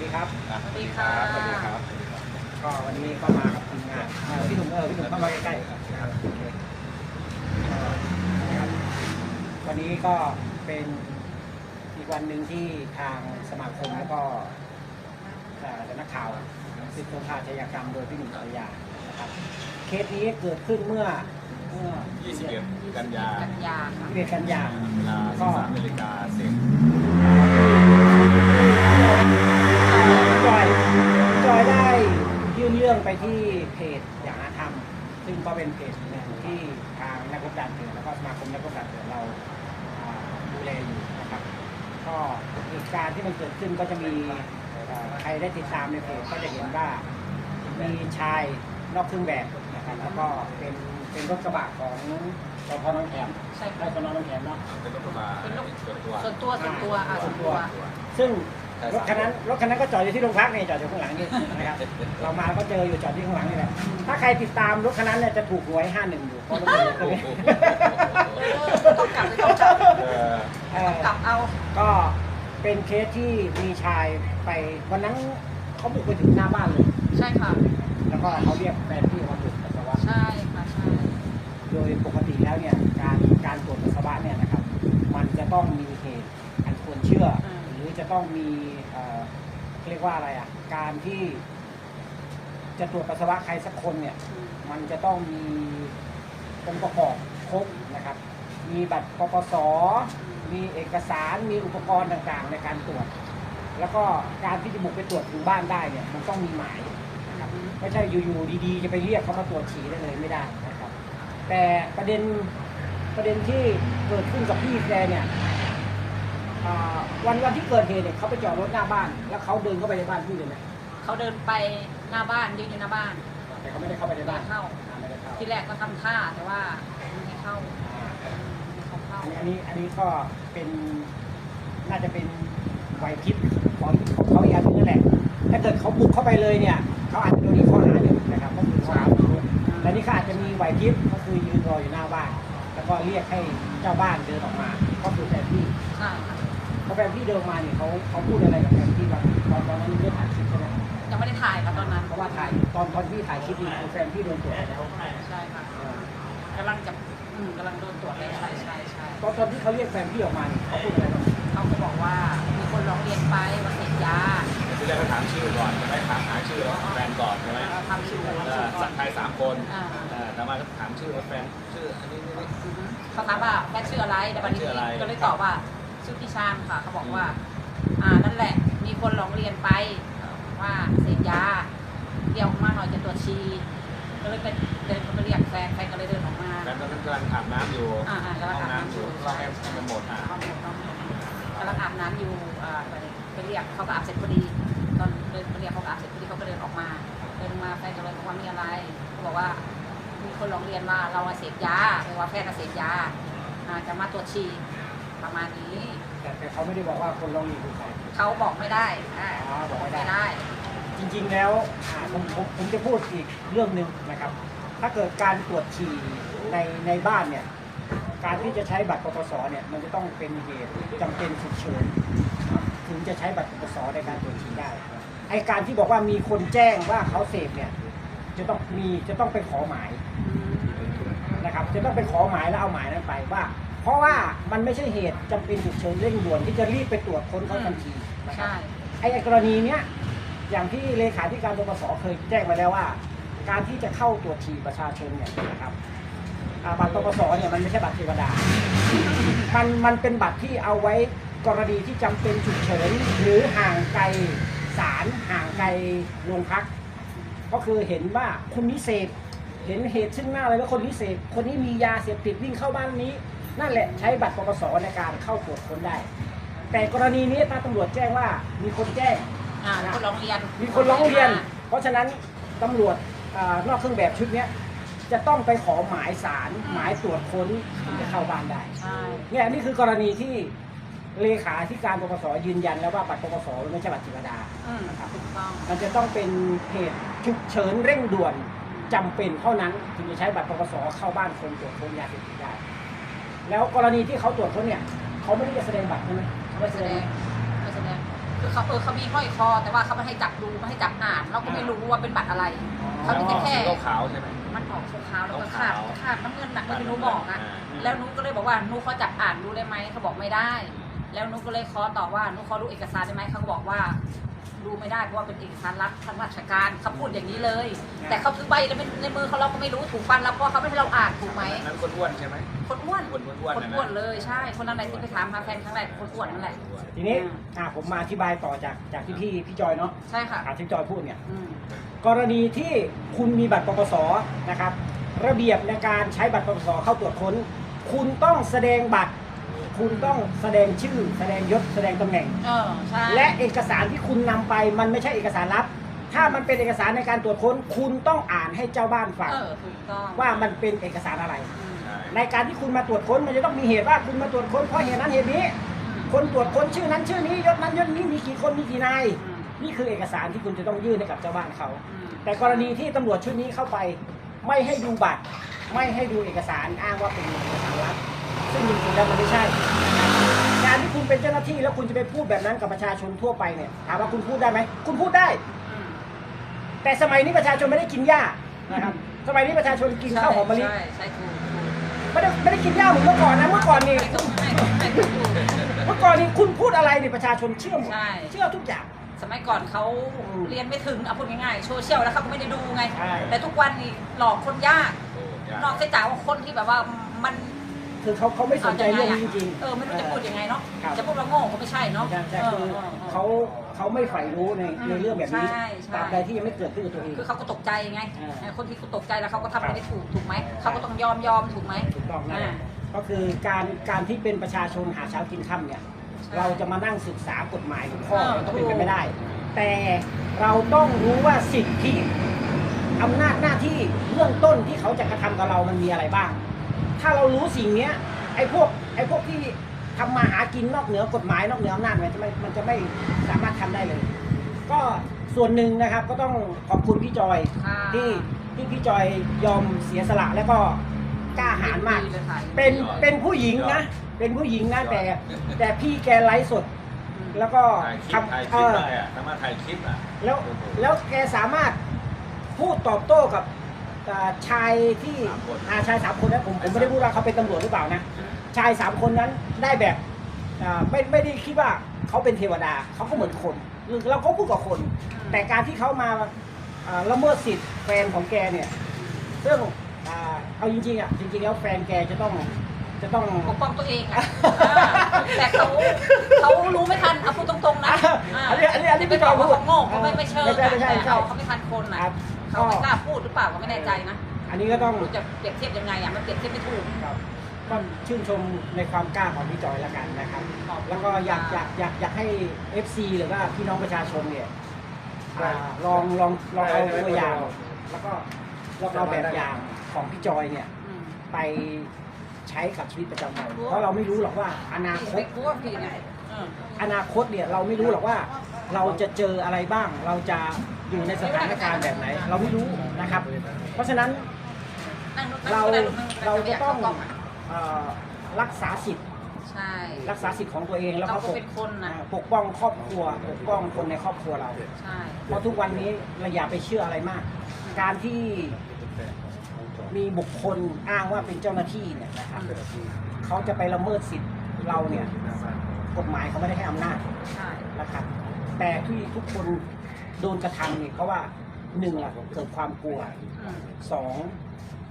ดีครับ สวัสดีค่ะสวัสดีครับ ก็วันนี้ก็มากับทีมงานเอ่อพี่หนุ่มเออพี่หนุ่มเข้ามาใกล้ๆครับโอเคเอ่อนะครับวันนี้ก็เป็นอีกวันหนึ่งที่ทางสมาคมแล้วก็เอ่อนักข่าวสิทธิสงครามชยากรรมโดยพี่หนุ่มสุริยานะครับ เคสนี้เกิดขึ้นเมื่อเมื่อ21กันยากันยาค่ะเดือนกันยา เวลา13นาฬิกาเศษจ รื่องไปที่เพจอย่างอาธรรม ซึ่งก็เป็นเพจหนึ่งที่ทางนักรบการเถื่อนแล้วก็สมาคมนักรบการเถื่อนเราอ่าดูแลอยู่นะครับก็เหตุการณ์ที่มันเกิดขึ้นก็จะมีเอ่อใครได้ติดตามในเพจก็จะเห็นว่ามีชายนอกเครื่องแบบนะครับแล้วก็เป็นเป็นรถกระบะของสพน้องแขมใช่ได้ค่ะสนน้องแขมเนาะเป็นรถกระบะส่วนตัวส่วนตัวส่วนตัวอะส่วนตัว ซึ่ง รถคันนั้นรถคันนั้นก็จอดอยู่ที่โรงพักนี่จอดอยู่ข้างหลังนี่นะครับเรามาก็เจออยู่จอดที่ข้างหลังนี่แหละถ้าใครติดตามรถคันนั้นเนี่ยจะถูกหวยห้าหนึ่งอยู่เพราะรถมันตัวนี้ต้องกลับไปต้องกลับเออเออกลับเอาก็เป็นเคสที่มีชายไปวันนั้นเขาบุกไปถึงหน้าบ้านเลย ใช่ค่ะ แล้วก็เขาเรียกแฟนที่มาตรวจปัสสาวะใช่ค่ะใช่โดยปกติแล้วเนี่ยการการตรวจปัสสาวะเนี่ยนะครับ มันจะต้องมีเหตุอันควรเชื่อ หรือ จะต้องมีเอ่อเรียกว่าอะไรอะ การที่จะตรวจปัสสาวะใครสักคนเนี่ยมมันจะต้องมีองค์ประกอบครบนะครับ มีบัตรปปส มีเอกสาร มีอุปกรณ์ต่างๆ ในการตรวจ แล้วก็การที่จะบุกไปตรวจถึงบ้านได้เนี่ย มันต้องมีหมายนะครับไม่ใช่อยู่ๆดีๆ จะไปเรียกเขามาตรวจฉี่ได้เลยไม่ได้นะครับ แต่ประเด็นประเด็นที่เกิดขึ้นกับพี่แกเนี่ย อ่าวันวันที่เกิดเหตุเนี่ยเขาไปจอดรถหน้าบ้าน แล้วเขาเดินเข้าไปในบ้านพี่เลยไหมเขาเดินไปหน้าบ้านยืนอยู่หน้าบ้านแต่เขาไม่ได้เข้าไปในไม่บ้านเข้าอ่าไม่ได้เข้าที่แรกก็ทำท่าแต่ว่าไม่ให้เข้า อ่าไม่ให้เขาเข้าอันนี้อันนี้ก็เป็นน่าจะเป็นไหวพริบของของเขาอีกอันนึงนั่นแหละ ถ้าเกิดเขาบุกเข้าไปเลยเนี่ยเขาอาจจะโดนอีกข้อหาหนึ่งนะครับก็คือข้อหาบุกรุกแต่นี่เขาอาจจะมีไหวพริบก็คือยืนรออยู่หน้าบ้าน แล้วก็เรียกให้เจ้าบ้านเดินออกมา ก็คือแฟนพี่ ใช่ค่ะพอ แฟนพี่เดินมาเนี่ยเขาเขาพูดอะไรกับแฟนพี่บ้างตอนตอนนั้นเรื่องถ่ายคลิปใช่ไหมยังไม่ได้ถ่ายค่ะตอนนั้นเพราะว่าถ่ายตอนตอนพี่ถ่ายคลิปนี่คือแฟนพี่โดนตรวจแล้วใช่ค่ะอ่ากำลังจะอืมกำลังโดนตรวจเลยใช่ใช่ใช่ตอนตอนที่เขาเรียกแฟนพี่ออกมาเนี่ยเขาพูดอะไรบ้างเขาก็บอกว่ามีคนร้องเรียนไปว่าเสพยาที่แรกก็ถามชื่อก่อนใช่ไหมถามหาชื่อแล้วแฟนก่อนใช่ไหมแล้วทำชื่อก่อนเอทำชื่ออก่อสันกไทยสามคนอ่าเออแต่มาก็ถามชื่อว่าแฟนชื่ออันนี้นี่นี่อือฮึเขาถามว่าแฟนชื่ออะไรแต่วันนี้ชื่ออะไร ก็เลยตอบว่า ชื่อพี่ชานค่ะ เขาบอกว่า อ่านั่นแหละมีคนร้องเรียนไปว่าเสพยาเดี่ยวออกมาหน่อยจะตรวจชีก็เลยไปเดินเขาไปเรียกแฟนแฟนก็เลยเดินออกมาแฟนตอนนั้นกำลังอาบน้ำอยู่อ่าอ่ากำลังห้องอาบน้ำน้ำออยู่ยู่ เราให้ให้มันหมดอะเอาหมดเอาหมดกำลังอาบน้ำอยู่อ่าไปไปเรียกเขาก็อาบเสร็จพอดี ตอนเดินไปเรียกเขาก็อาบเสร็จพอดีเขาก็เดินออกมา เดินมาแฟนก็เลยบอกว่ามีอะไรเขาบอกว่ามีคนร้องเรียนว่าเราอะเสพยาเรียกว่าแฟนอะเสพยาอ่าจะมาตรวจฉี่ ประมาณนี้ แต่แต่เขาไม่ได้บอกว่าคนร้องเรียนคือใครเขาบอกไม่ได้อ่าอ๋อบอกไม่ไม่ได้ ได้ จริงๆแล้วอ่าผมผมผมจะพูดอีกเรื่องหนึ่งนะครับ ถ้าเกิดการตรวจฉี่ในในบ้านเนี่ย การที่จะใช้บัตรปปสเนี่ยมันจะต้องเป็นเหตุจำเป็นฉุกเฉินครับถึงจะใช้บัตรปปสในการตรวจฉี่ได้ไอการที่บอกว่ามีคนแจ้งว่าเขาเสพเนี่ยจะต้องมีจะต้องไปขอหมายนะครับ จะต้องไปขอหมายแล้วเอาหมายนั้นไปว่า เพราะว่ามันไม่ใช่เหตุจำเป็นฉุกเฉินเร่งด่วนที่จะรีบไปตรวจค้นเขาทันทีนะครับ ใช่ไอ้ไอ้กรณีเนี้ยอย่างที่เลขาธิการปปสเคยแจ้งมาแล้วว่า การที่จะเข้าตรวจฉี่ประชาชนเนี่ยนะครับอ่าบัตรปปสเนี่ยมันไม่ใช่บัตรเทวดา มันมันเป็นบัตรที่เอาไว้กรณีที่จำเป็นฉุกเฉินหรือห่างไกลศาลห่างไกลโรงพัก ก็คือเห็นว่าคนนี้เสพเห็นเหตุซึ่งหน้าเลยว่าคนนี้เสพคนนี้มียาเสพติดวิ่งเข้าบ้านนี้ นั่นแหละใช้บัตรปปสในการเข้าตรวจค้นได้ แต่กรณีนี้ถ้าตำรวจแจ้งว่ามีคนแจ้ง อ่ามีคนร้องเรียนมีคนร้องเรียน เพราะฉะนั้นตำรวจอานอกเครื่องแบบชุดเนี้ยจะต้องไปขอหมายสารหมายตรวจค้นถึงจะเข้าบ้านได้ใช่เนี่ยนี่คือกรณีที่เลขาธิการปปสยืนยันแล้วว่าบัตรปปสมันไม่ใช่บัตรธรรมดาอืมถูกต้องมันจะต้องเป็นเหตุฉุกเฉินเร่งด่วนจำเป็นเท่านั้นถึงจะใช้บัตรปปสเข้าบ้านคนตรวจค้นยาเสพติดได้ แล้วกรณีที่เขาตรวจค้นเนี่ยเขาไม่ได้จะแสดงบัตรใช่ไหมเขาไม่ไม่แสแสดดงงไม่แสดงคือเขาเออเขามีห้อยคอ แต่ว่าเขาไม่ให้จับดูไม่ให้จับอ่านเราก็ไม่รู้ว่าเป็นบัตรอะไร เขามีแต่แค่ สีขาวๆใช่ไหม มันออกขาวๆแล้วก็ขาดขาวๆขาดน้ำเงินหนักที่หนูบอกอะอ่า แล้วหนูก็เลยบอกว่าหนูขอจับอ่านดูได้ไหมเขาบอกไม่ได้ แล้วหนูก็เลยขอตอบว่าหนูขอดูเอกสารได้ไหมเขาก็บอกว่า ดูไม่ได้เพราะว่าเป็นเอกสารลับทางราชการเขาพูดอย่างนี้เลย แต่เขาถือใบแล้วเป็นในมือเขาเราก็ไม่รู้ถูกฟันแล้วเพราะเขาไม่ให้เราอ่านถูกไหมนั้นคนอ้วนใช่ไหมคนอ้วนคนอ้วนคนๆนะอ้วนเลยใช่คนนั้นแหละที่ไปถามหาแฟนครั้งแรกคนอ้วนนั่นแหละทีนี้อืมอ่าผมมาอธิบายต่อจากจากที่พี่พี่จอยเนาะใช่ค่ะอ่าที่จอยพูดเนี่ยอืมกรณีที่คุณมีบัตรปปสนะครับ ระเบียบในการใช้บัตรปปสเข้าตรวจค้น คุณต้องแสดงบัตร คุณต้องแสดงชื่อ แสดงยศแสดงตำแหน่ง เออใช่และเอกสารที่คุณนำไปมันไม่ใช่เอกสารลับ ถ้ามันเป็นเอกสารในการตรวจค้น คุณต้องอ่านให้เจ้าบ้านฟังเออถูกต้องว่ามันเป็นเอกสารอะไร อืมใช่ในการที่คุณมาตรวจค้นมันจะต้องมีเหตุว่าคุณมาตรวจค้นเพราะเหตุนั้นเหตุนี้ คนตรวจค้นชื่อนั้นชื่อนี้ยศนั้นยศนี้มีกี่คนมีกี่นายอืมนี่คือเอกสารที่คุณจะต้องยื่นให้กับเจ้าบ้านเขา อืมแต่กรณีที่ตำรวจชุดนี้เข้าไป ไม่ให้ดูบัตร ไม่ให้ดูเอกสารอ้างว่าเป็นเอกสารลับ ซึ่งจริงๆแล้วมันไม่ใช่ การที่คุณเป็นเจ้าหน้าที่แล้วคุณจะไปพูดแบบนั้นกับประชาชนทั่วไปเนี่ยถามว่าคุณพูดได้ไหมคุณพูดได้อืมแต่สมัยนี้ประชาชนไม่ได้กินหญ้านะครับสมัยนี้ประชาชนกินข้าวหอมมะลิใช่ใช่ถูกถูกไม่ได้ไม่ได้กินหญ้าเหมือนเมื่อก่อนนะเมื่อก่อนนี่ใช่ถูกใช่ถูกใช่ถูกถูก เมื่อก่อนนี่คุณพูดอะไรเนี่ยประชาชนเชื่อหมดใช่ เชื่อทุกอย่าง สมัยก่อนเขาอืมเรียนไม่ถึงเอาพูดง่ายๆโซเชียลแล้วเขาก็ไม่ได้ดูไง ใช่ แต่ทุกวันนี้หลอกคนยากโอ้ยากนอกจากว่าคนที่แบบว่ามัน คือเขาเขาไม่สนใจเรื่องนี้จริงๆเออไม่รู้จะพูดยังไงเนาะครับจะพูดว่าโง่ก็ไม่ใช่เนาะใช่ใช่เอคืออเออเออเขาเขาไม่ใฝ่รู้ในอืมในเรื่องแบบนี้ใช่ใช่ตราบใดที่ยังไม่เกิดขึ้นกับตัวเองคือเขาก็ตกใจไงอ่าเออคนที่เขาตกใจแล้วเขาก็ทำอะไรไม่ถูกถูกไหมใช่เขาก็ต้องยอมยอมถูกไหมถูกต้องนะอ่าก็คือการการที่เป็นประชาชนหาเช้ากินค่ำเนี่ยใช่เราจะมานั่งศึกษากฎหมายหรือข้อเออมันก็เป็นไปถูกไม่ได้ แต่เราต้องรู้ว่าสิทธิอำนาจหน้าที่เบื้องต้นที่เขาจะกระทำกับเรามันมีอะไรบ้าง ถ้าเรารู้สิ่งเนี้ยไอ้พวกไอ้พวกที่ทำมาหากินนอกเหนือกฎหมายนอกเหนืออำนาจมันจะไม่มันจะไม่สามารถทำได้เลย ก็ส่วนหนึ่งนะครับก็ต้องขอบคุณพี่จอยค่ะที่ที่พี่จอยยอมเสียสละแล้วก็กล้าหาญมาก ดีเลยค่ะเป็นเป็นผู้หญิงนะ เป็นผู้หญิงนะแต่แต่พี่แกไลฟ์สดอืมแล้วก็ถ่ายคลิปถ่ายทำคเอลิปอได้อะสามารถถ่ายคลิปอะแล้วโอ้โหแล้วแกสามารถพูดตอบโต้กับ อ่าชายที่สามคน อาชายสามคนนะผมผมไม่ได้พูดว่าเขาเป็นตำรวจหรือเปล่านะ ชายสามคนนั้นได้แบบอ่าไม่ไม่ได้คิดว่าเขาเป็นเทวดาเขาก็เหมือนคนเราก็พูดกับคน แต่การที่เขามาอ่าละเมิดสิทธิ์แฟนของแกเนี่ยซึ่งอ่าเอาจริงๆอะจริงๆแล้วแฟนแกจะต้องจะต้อง ปกป้องตัวเองอะอ่าแต่เขาเขารู้ไม่ทันเอาพูดตรงๆนะอ่าอันนี้อันนี้อันนี้ไม่บอกว่าเขาโง่ไม่เขาไม่ไม่เชิงไม่ใช่ไม่ใช่แต่ไม่ใช่เขาเขาไม่ทันคนนะครับ เขาไม่กล้าพูดหรือเปล่าก็ไม่แน่ใจนะอันนี้ก็ต้องรู้จะเปรียบเทียบยังไงอะมันเปรียบเทียบไม่ถูก ครับก็ชื่นชมในความกล้าของพี่จอยละกันนะครับ ขอบคุณแล้วก็อยากอยากอยากอยากให้ FC หรือว่าพี่น้องประชาชนเนี่ยอ่าลองลองลองเอาตัวอย่าง แล้วก็ลองเอาแบบอย่างของพี่จอยเนี่ย อืม ไปใช้กับชีวิตประจำวันเพราะเราไม่รู้หรอกว่าอนาคไม่ตกลัวผิดไงเอออนาคตเนี่ยเราไม่รู้หรอกว่า เราจะเจออะไรบ้าง เราจะ อยู่ในสถานการณ์แบบไหน เราไม่รู้นะครับ เพราะฉะนั้นนั่งนั่งเราก็ได้ลูกนั่งก็ได้เราจะต้องไม่ยากเข้ากล้ะเอ่อรักษาสิทธิ์ใช่ รักษาสิทธิ์ของตัวเองแล้วก็เราก็ปกเป็นคนนะปกป้องครอบครัว ปกป้องคนในครอบครัวเรา ใช่ เพราะทุกวันนี้เราอย่าไปเชื่ออะไรมาก การที่มีบุคคลอ้างว่าเป็นเจ้าหน้าที่เนี่ยนะครับเขาจะไปละเมิดสิทธิ์เราเนี่ยกฎหมายเขาไม่ได้ให้อำนาจใช่ นะครับ แต่ที่ทุกคน โดนกระทำเนี่ยเพราะว่าหนึ่งอะเกิดความกลัวอืมสอง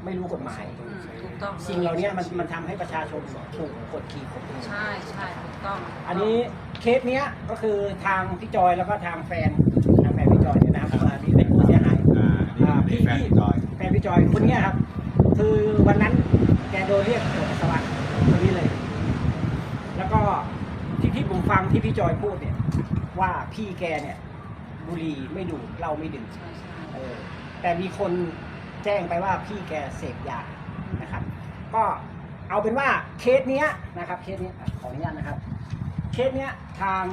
ไม่รู้กฎหมายอืมถูกต้องสิ่งเหล่านี้มันมันทำให้ประชาชนถูกกดขี่ข่มเหงใช่ใช่ถูกต้องอันนี้เคสเนี้ยก็คือทางพี่จอยแล้วก็ทางแฟนทางแฟนพี่จอยเนี่ยนะครับอ่านี่เป็นผู้เสียหายอ่านี่นี่แฟนจอยแฟนพี่จอยคนเนี้ยครับ คือวันนั้นแกโดนเรียกตรวจปัสสาวะคนนี้เลย แล้วก็ที่ที่ผมฟังที่พี่จอยพูดเนี่ย ว่าพี่แกเนี่ย บุหรี่ไม่ดูดเหล้าไม่ดื่มใช่ใช่เออแต่มีคนแจ้งไปว่าพี่แกเสพยานะครับ ก็เอาเป็นว่าเคสเนี้ยนะครับเคสเนี้ยอะขออนุญาตนะครับ เคสเนี้ยทาง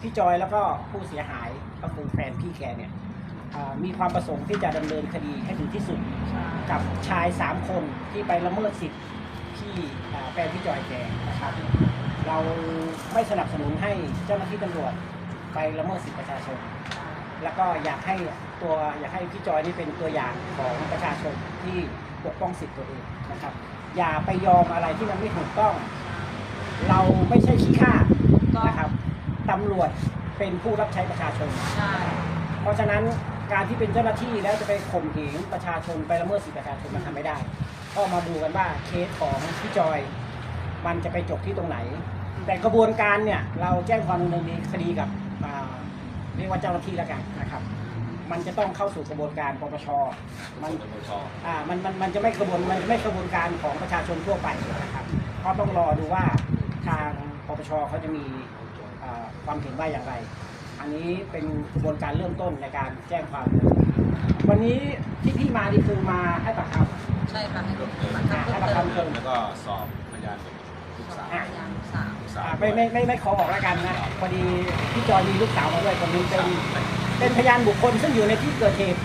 พี่จอยแล้วก็ผู้เสียหายก็คือแฟนพี่แกเนี่ยอ่ามีความประสงค์ที่จะดำเนินคดีให้ถึงที่สุดใช่กับชายสามคนที่ไปละเมิดสิทธิ์ที่อ่าแฟนพี่จอยแกนะครับเราไม่สนับสนุนให้เจ้าหน้าที่ตำรวจไปละเมิดสิทธิประชาชน แล้วก็อยากให้ตัวอยากให้พี่จอยนี่เป็นตัวอย่างของประชาชนที่ปกป้องสิทธิตัวเองนะครับ อย่าไปยอมอะไรที่มันไม่ถูกต้อง เราไม่ใช่ขี้ข้าก็นะครับตำรวจเป็นผู้รับใช้ประชาชนใช่เพราะฉะนั้นการที่เป็นเจ้าหน้าที่แล้วจะไปข่มเหงประชาชนไปละเมิดสิทธิประชาชนมันทำไม่ได้ ก็มาดูกันว่าเคสของพี่จอย มันจะไปจบที่ตรงไหน แต่กระบวนการเนี่ยเราแจ้งความดำเนินคดีกับอ่า เรียกว่าเจ้าหน้าที่แล้วกันนะครับ มันจะต้องเข้าสู่กระบวนการปปช มัน ปปชอ่ามันมันมันจะไม่กระบวนมันจะไม่กระบวนการของประชาชนทั่วไปนะครับก็ต้องรอดูว่าทางปปชเขาจะมีอ่าความเห็นว่าอย่างไร อันนี้เป็นกระบวนการเริ่มต้นในการแจ้งความดำเนินคดีวันนี้ที่พี่มานี่คือมาให้ปากคใช่ค่ะให้เพิ่ดูมเติมมันก็เพิ่มให้เติปากมคำเพิ่ม แล้วก็สอบ พยานลูกสาวพยานสามลูกำสาวอ่าไม่ไม่ไม่ไม่ขอออกแล้วกันนะพอดีพี่จอยมีลูกสาวมาด้วยคนนี้เป็นเป็นพยานบุคคลซึ่งอยู่ในที่เกิดเหตุ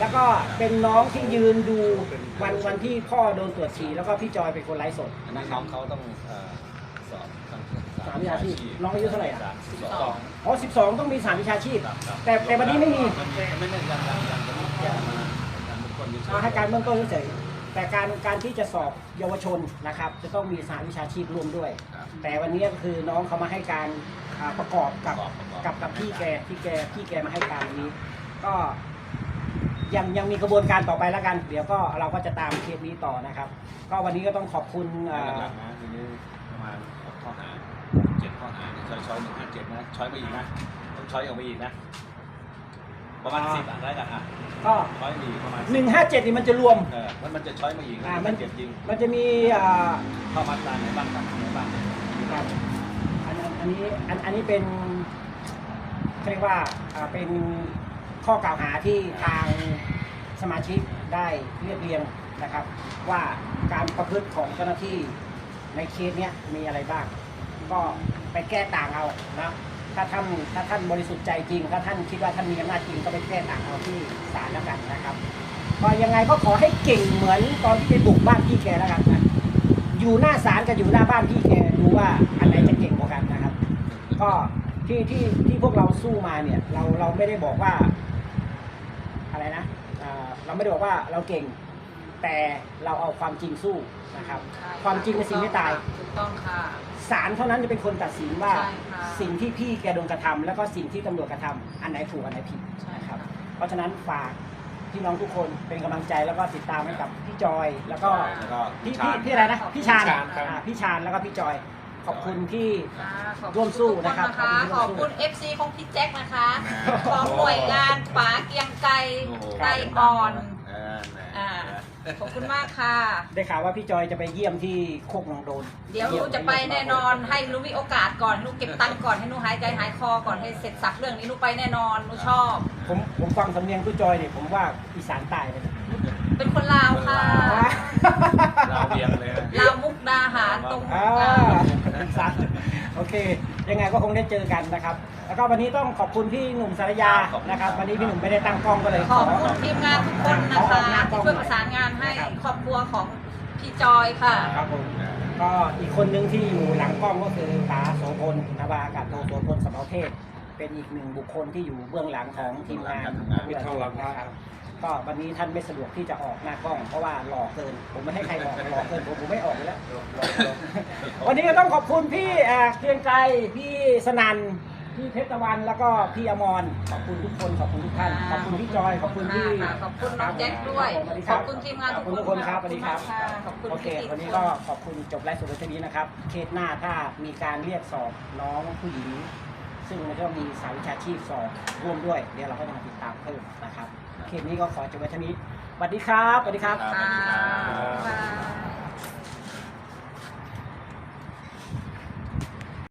แล้วก็เป็นน้องที่ยืนดูวันวันที่พ่อโดนตรวจฉี่แล้วก็พี่จอยเป็นคนไลฟ์สดอันนี้น้องเขาต้องเอ่อสอบทางสามวิชาชีพน้องอายุเท่าไหร่อะ สิบสองอ๋อ12 ต้องมีสามวิชาชีพครับครับแต่แต่วันนี้ไม่มีนไม่ไม่ไม่ยังยังยังยังไม่แก้มาการบุคคลเฉยๆเอาให้การเบื้องต้นเฉยๆ แต่การการที่จะสอบเยาวชนนะครับ จะต้องมีสามวิชาชีพร่วมด้วย ครับแต่วันนี้ก็คือน้องเขามาให้การอ่าประกอบกับประกอบประกอบกับกับพี่แกที่แกพี่แกมาให้การวันนี้ ก็ยังยังมีกระบวนการต่อไปแล้วกัน เดี๋ยวก็เราก็จะตามเคสนี้ต่อนะครับ ก็วันนี้ก็ต้องขอบคุณอ่า หลักๆนะทีนี้ประมาณหกข้อหาเจ็ดข้อหาเนี่ยช้อยช้อยหนึ่งห้าเจ็ดนะช้อยไปอีกนะต้องช้อยออกไปอีกนะ ประมาณสิบอะได้กันอะก็ช้อยมีประมาณหนึ่งห้าเจ็ดนี่มันจะรวม เออมันมันจะช้อยมาอีกนะอ่า มันเจ็ดจริงมันจะมีอ่าเข้ามาตราไหนบ้างครับไหนบ้างครับอันอันอันนี้อันอันนี้เป็นเขาเรียกว่าอ่าเป็นข้อกล่าวหาที่ทางสมาชิกได้เรียบเรียงนะครับ ว่าการประพฤติของเจ้าหน้าที่ในเคสเนี้ยมีอะไรบ้าง ก็ไปแก้ต่างเอานะ ถ้าท่านถ้าท่านบริสุทธิ์ใจจริง ถ้าท่านคิดว่าท่านมีอำนาจจริงก็ไปแก้ต่างเอาที่ศาลแล้วกันนะครับก็ยังไงก็ขอให้เก่งเหมือนตอนที่ไปบุกบ้านพี่แกแล้วกันนะอยู่หน้าศาลกับอยู่หน้าบ้านพี่แกดูว่าอันไหนจะเก่งกว่ากันนะครับ ก็ที่ที่ที่พวกเราสู้มาเนี่ย เราเราไม่ได้บอกว่า อะไรนะเราไม่ได้บอกว่าเราเก่ง แต่เราเอาความจริงสู้นะครับใช่ความจริงเป็นสิ่งที่ตาย ถูกต้องค่ะ ศาลเท่านั้นจะเป็นคนตัดสินว่า ใช่ค่ะ สิ่งที่พี่แกโดนกระทำแล้วก็สิ่งที่ตำรวจกระทำอันไหนถูกอันไหนผิดใช่นะคค่ะ รับ เพราะฉะนั้นฝากพี่น้องทุกคนเป็นกำลังใจแล้วก็ติดตามให้กับพี่จอยแล้วก็ แล้วก็พี่ชาพี่ญ พี่อะไรนะพี่ชาญพี่ชาญครับ อ่าพี่ชาญแล้วก็พี่จอยขอบคุณที่ค่ะขอบคุณร่วมสู้ทุกนะครับนะคะขขออบบคุคุณ ณ FC ของพี่แจ็คนะคะโอ้โหของหน่วยงานป๋าเกรียงไกรโอ้โห ไกรอ่อนเออแหมอ่า ขอบคุณมากค่ะ ได้ข่าวว่าพี่จอยจะไปเยี่ยมที่โคกนางโดนเดี๋ยวหนูจะไปแน่นอนให้หนูมีโอกาสก่อนหนูเก็บตังค์ก่อนให้หนูหายใจหายคอก่อนให้เสร็จสับเรื่องนี้หนูไปแน่นอนหนูชอบ ผมผมฟังสำเนียงพี่จอยเนี่ยผมว่าอีสานใต้เลยนะเป็นคนลาวค่ะเราเบียงเลยนะ ลาวมุกดาหารตรงอ่าอ่าอีสานโอเค ยังไงก็คงได้เจอกันนะครับ แล้วก็วันนี้ต้องขอบคุณพี่หนุ่มสารยานะครับ วันนี้พี่หนุ่มไม่ได้ตั้งกล้องก็เลยขอบคุณทีมงานทุกคนนะคะที่ช่วยประสานงานให้ครอบครัวของพี่จอยค่ะครับผมก็อีกคนนึงที่อยู่หลังกล้องก็คือตาโสพลนาวาอากาศโทโสพลสมอเทศ เป็นอีกหนึ่งบุคคลที่อยู่เบื้องหลังของทีมงานวิทยาครับ ก็วันนี้ท่านไม่สะดวกที่จะออกหน้ากล้อง เพราะว่าหล่อเกิน ผมไม่ให้ใครออกหล่อเกินผมผมไม่ออกอยู่แล้ว วันนี้ก็ต้องขอบคุณพี่เอ่อเกรียงไกรพี่สนันพี่เพชรตะวันแล้วก็พี่อมรขอบคุณทุกคนขอบคุณทุกท่านขอบคุณพี่จอยขอบคุณพี่ค่ะขอบคุณน้องแจ็คด้วยครับผมสวัสดีขรัอบคุณทีมงานขทุอบกคุณคนทุกคนครับสวัสดีครับค่ะขอบคุณโอเคพี่วันนี้ทุก็คขอบคุณจบไลฟ์สดในที่นี้นะครับเคสหน้าถ้ามีการเรียกสอบน้องผู้หญิง ซึ่งมันก็มีสายวิชาชีพสอบร่วมด้วย เดี๋ยวเราก็จะมาติดตามเพิ่มนะครับ เคสนี้ก็ขอจบไว้เท่านี้สวัสดีครับสวัสดีครับครับค่ะ